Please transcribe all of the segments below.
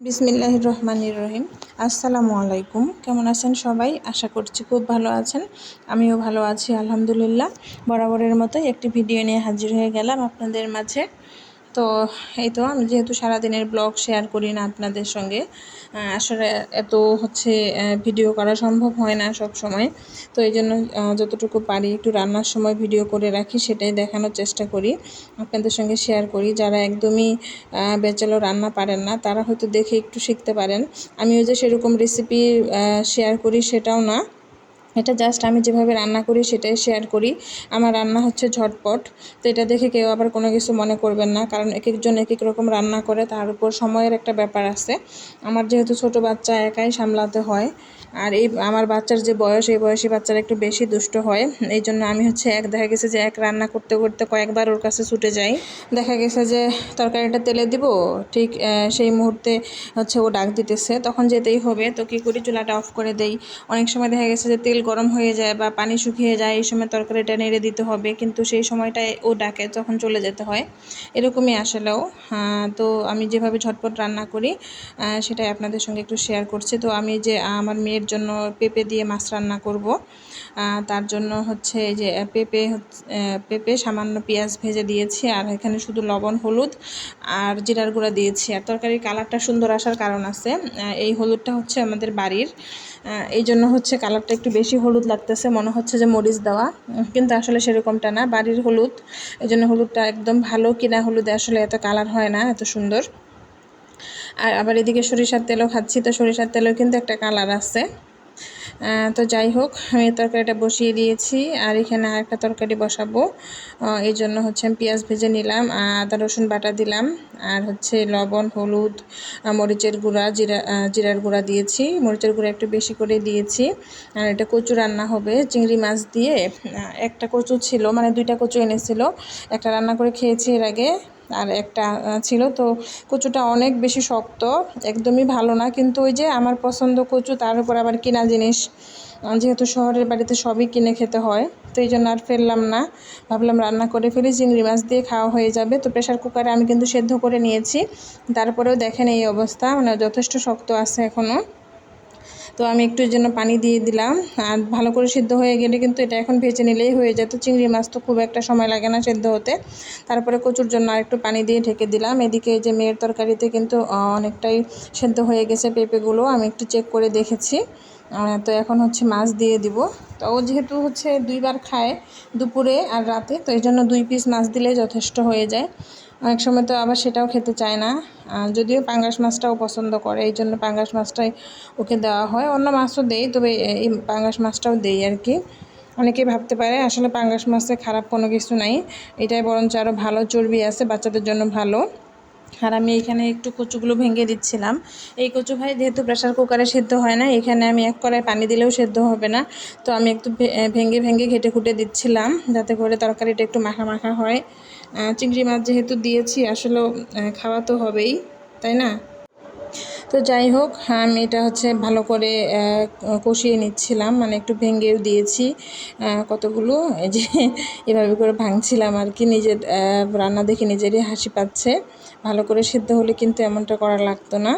বিসমিল্লাহ রহমানির রহিম আসসালামু আলাইকুম। কেমন আছেন সবাই? আশা করছি খুব ভালো আছেন। আমিও ভালো আছি, আলহামদুলিল্লাহ। বরাবরের মতোই একটি ভিডিও নিয়ে হাজির হয়ে গেলাম আপনাদের মাঝে। তো এই তো আমি যেহেতু সারাদিনের ব্লগ শেয়ার করি না আপনাদের সঙ্গে আসলে এত হচ্ছে ভিডিও করা সম্ভব হয় না সব সময়। তো এই জন্য যতটুকু পারি একটু রান্নার সময় ভিডিও করে রাখি, সেটাই দেখানোর চেষ্টা করি, আপনাদের সঙ্গে শেয়ার করি। যারা একদমই বেচালো রান্না পারেন না, তারা হয়তো দেখে একটু শিখতে পারেন। আমিও যে সেরকম রেসিপি শেয়ার করি সেটাও না। এটা জাস্ট আমি যেভাবে রান্না করি সেটাই শেয়ার করি। আমার রান্না হচ্ছে ঝটপট। তো এটা দেখে কেউ আবার কোনো কিছু মনে করবেন না, কারণ এক একজন এক এক রকম রান্না করে, তার উপর সময়ের একটা ব্যাপার আছে। আমার যেহেতু ছোট বাচ্চা, একাই সামলাতে হয়। আর এই আমার বাচ্চার যে বয়স, এই বয়সী বাচ্চারা একটু বেশি দুষ্ট হয়। এই জন্য আমি হচ্ছে এক, দেখা গেছে যে এক রান্না করতে করতে কয়েকবার ওর কাছে ছুটে যাই। দেখা গেছে যে তরকারিটা তেলে দিব, ঠিক সেই মুহূর্তে হচ্ছে ও ডাক দিতেছে। তখন যেতেই হবে। তো কী করি, চুলাটা অফ করে দেই। অনেক সময় দেখা গেছে যে তেল গরম হয়ে যায় বা পানি শুকিয়ে যায়, এই সময় তরকারিটা নেড়ে দিতে হবে। কিন্তু সেই সময়টায় ও ডাকে, তখন চলে যেতে হয়। এরকমই আসলেও। তো আমি যেভাবে ঝটপট রান্না করি সেটাই আপনাদের সঙ্গে একটু শেয়ার করছি। তো আমি যে আমার মেয়ের জন্য পেঁপে দিয়ে মাছ রান্না করব তার জন্য হচ্ছে যে পেঁপে পেঁপে, সামান্য পেঁয়াজ ভেজে দিয়েছি, আর এখানে শুধু লবণ, হলুদ আর জিরার গুঁড়া দিয়েছি। আর তরকারির কালারটা সুন্দর আসার কারণ আছে। এই হলুদটা হচ্ছে আমাদের বাড়ির এই জন্য হচ্ছে কালারটা একটু বেশি হলুদ লাগতেছে, মনে হচ্ছে যে মরিচ দেওয়া। কিন্তু আসলে সেরকমটা না, বাড়ির হলুদ। এই জন্য হলুদটা একদম ভালো কিনা হলুদে আসলে এত কালার হয় না, এত সুন্দর। আর আবার এদিকে সরিষার তেলও খাচ্ছি, তো সরিষার তেলেও কিন্তু একটা কালার আছে। তো যাই হোক, আমি তরকারিটা বসিয়ে দিয়েছি, আর এখানে আরেকটা তরকারি বসাবো। এই জন্য হচ্ছে আমি পেঁয়াজ ভেজে নিলাম আদা, রসুন বাটা দিলাম, আর হচ্ছে লবণ, হলুদ মরিচের গুঁড়া, জিরা জিরার গুঁড়া দিয়েছি। মরিচের গুঁড়া একটু বেশি করে দিয়েছি, আর এটা কচু রান্না হবে, চিংড়ি মাছ দিয়ে। একটা কচু ছিল মানে দুইটা কচু এনেছিল, একটা রান্না করে খেয়েছি এর আগে। আর একটা ছিল। তো কচুটা অনেক বেশি শক্ত, একদমই ভালো না। কিন্তু ওই যে আমার পছন্দ কচু, তার উপর আবার কিনা জিনিস যেহেতু শহরের বাড়িতে সবই কিনে খেতে হয়, তো এই জন্য আর ফেললাম না। ভাবলাম রান্না করে ফেলি, চিংড়ি মাছ দিয়ে খাওয়া হয়ে যাবে। তো প্রেশার কুকারে আমি কিন্তু সেদ্ধ করে নিয়েছি। তারপরেও দেখেন এই অবস্থা মানে যথেষ্ট শক্ত আছে এখনও তো আমি একটু যেন পানি দিয়ে দিলাম। আর ভালো করে সিদ্ধ হয়ে গেলে কিন্তু এটা এখন ভেজে নিলেই হয়ে যেত চিংড়ি মাছ তো খুব একটা সময় লাগে না সেদ্ধ হতে। তারপরে কচুর জন্য আর একটু পানি দিয়ে ঢেকে দিলাম। এদিকে যে মেয়ের তরকারিতে কিন্তু অনেকটাই সেদ্ধ হয়ে গেছে পেঁপেগুলো। আমি একটু চেক করে দেখেছি। তো এখন হচ্ছে মাছ দিয়ে দিব। তো ও যেহেতু হচ্ছে দুইবার খায় দুপুরে আর রাতে, তো এই জন্য দুই পিস মাছ দিলে যথেষ্ট হয়ে যায়। অনেক সময় তো আবার সেটাও খেতে চায় না। যদিও পাঙ্গাস মাছটাও পছন্দ করে, এই জন্য পাঙ্গাস মাছটাই ওকে দেওয়া হয়। অন্য মাছও দেই, তবে এই পাঙ্গাস মাছটাও দেই আর কি। অনেকেই ভাবতে পারে, আসলে পাঙ্গাস মাছে খারাপ কোনো কিছু নাই। এটাই বরঞ্চ আরও ভালো চর্বি আছে, বাচ্চাদের জন্য ভালো। আর আমি এখানে একটু কচুগুলো ভেঙে দিচ্ছিলাম। এই কচু ভাই যেহেতু প্রেশার কুকারে সেদ্ধ হয় না, এখানে আমি এক কড়াই পানি দিলেও সেদ্ধ হবে না। তো আমি একটু ভেঙে ভেঙে ঘেটে খুঁটে দিচ্ছিলাম যাতে করে তরকারিটা একটু মাখা মাখা হয়। চিংড়ি মাছ যেহেতু দিয়েছি আসলে খাওয়া তো হবেই, তাই না? তো যাই হোক, আমি এটা হচ্ছে ভালো করে কষিয়ে নিচ্ছিলাম মানে একটু ভেঙেও দিয়েছি কতগুলো, এই যে এভাবে করে ভাঙছিলাম আর কি, নিজের রান্না দেখে নিজেরই হাসি পাচ্ছে। ভালো করে সিদ্ধ হলে কিন্তু এমনটা করা লাগতো না।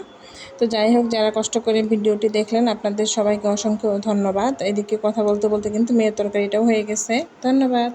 তো যাই হোক, যারা কষ্ট করে ভিডিওটি দেখলেন, আপনাদের সবাইকে অসংখ্য ধন্যবাদ। এদিকে কথা বলতে বলতে কিন্তু মেয়ের তরকারিটাও হয়ে গেছে। ধন্যবাদ।